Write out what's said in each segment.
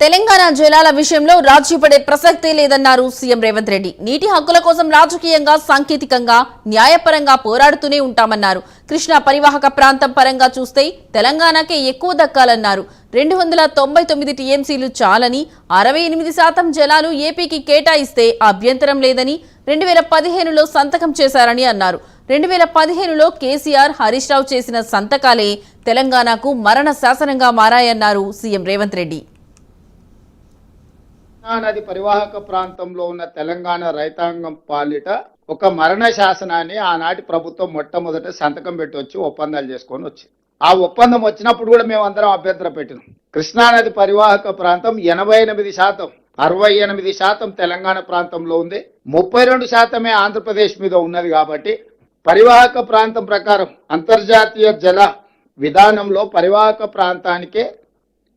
తెలంగాణ జలాల విషయంలో రాజీ పడే ప్రసక్తే లేదన్నారు సీఎం రేవంత్ రెడ్డి. నీటి హక్కుల కోసం రాజకీయంగా సాంకేతికంగా న్యాయపరంగా పోరాడుతూనే ఉంటామన్నారు. కృష్ణా పరివాహక ప్రాంతం పరంగా చూస్తే తెలంగాణకే ఎక్కువ దక్కాలన్నారు. రెండు వందల తొంభై తొమ్మిది టీఎంసీలు చాలని అరవై ఎనిమిది శాతం జలాలు ఏపీకి కేటాయిస్తే అభ్యంతరం లేదని రెండు వేల పదిహేనులో సంతకం చేశారని అన్నారు. రెండు వేల పదిహేనులో కేసీఆర్ హరీష్ రావు చేసిన సంతకాలే తెలంగాణకు మరణ శాసనంగా మారాయన్నారు సీఎం రేవంత్ రెడ్డి. నది పరివాహక ప్రాంతంలో ఉన్న తెలంగాణ రైతాంగం పాలిట ఒక మరణ శాసనాన్ని ఆనాటి ప్రభుత్వం మొట్టమొదట సంతకం పెట్టి వచ్చి ఒప్పందాలు చేసుకొని వచ్చి ఆ ఒప్పందం వచ్చినప్పుడు కూడా మేము అందరం అభ్యంతరం పెట్టినాం. కృష్ణా నది పరివాహక ప్రాంతం ఎనభై ఎనిమిది శాతం అరవై ఎనిమిది శాతం తెలంగాణ ప్రాంతంలో ఉంది. ముప్పై రెండు శాతమే ఆంధ్రప్రదేశ్ మీద ఉన్నది కాబట్టి పరివాహక ప్రాంతం ప్రకారం అంతర్జాతీయ జల విధానంలో పరివాహక ప్రాంతానికే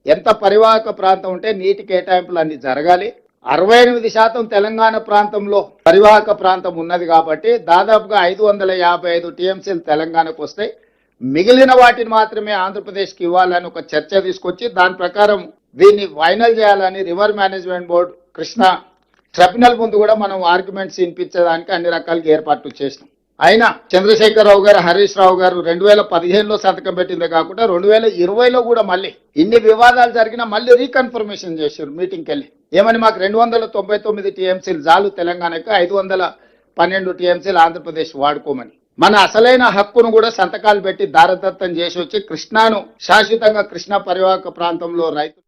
ఎంత పరివాహక ప్రాంతం ఉంటే నీటి కేటాయింపులు అన్ని జరగాలి. అరవై ఎనిమిది శాతం తెలంగాణ ప్రాంతంలో పరివాహక ప్రాంతం ఉన్నది కాబట్టి దాదాపుగా ఐదు వందల యాభై ఐదు టీఎంసీలు తెలంగాణకు వస్తాయి. మిగిలిన వాటిని మాత్రమే ఆంధ్రప్రదేశ్కి ఇవ్వాలని ఒక చర్చ తీసుకొచ్చి దాని ప్రకారం దీన్ని ఫైనల్ చేయాలని river management board Krishna tribunal ముందు కూడా మనం ఆర్గ్యుమెంట్స్ వినిపించడానికి అన్ని రకాలుగా ఏర్పాట్లు చేసినాం. అయినా చంద్రశేఖరరావు గారు హరీష్ రావు గారు రెండు వేల పదిహేనులో సంతకం పెట్టిందే కాకుండా రెండు వేల ఇరవైలో కూడా మళ్ళీ ఇన్ని వివాదాలు జరిగినా మళ్ళీ రీకన్ఫర్మేషన్ చేశారు మీటింగ్కి వెళ్ళి ఏమని మాకు రెండు వందల తొంభై తొమ్మిది టీఎంసీలు జాలు తెలంగాణకు ఐదు వందల పన్నెండు టీఎంసీలు ఆంధ్రప్రదేశ్ వాడుకోమని. మన అసలైన హక్కును కూడా సంతకాలు పెట్టి దారదత్తం చేసి వచ్చి కృష్ణాను శాశ్వతంగా కృష్ణా పరివాహక ప్రాంతంలో రైతు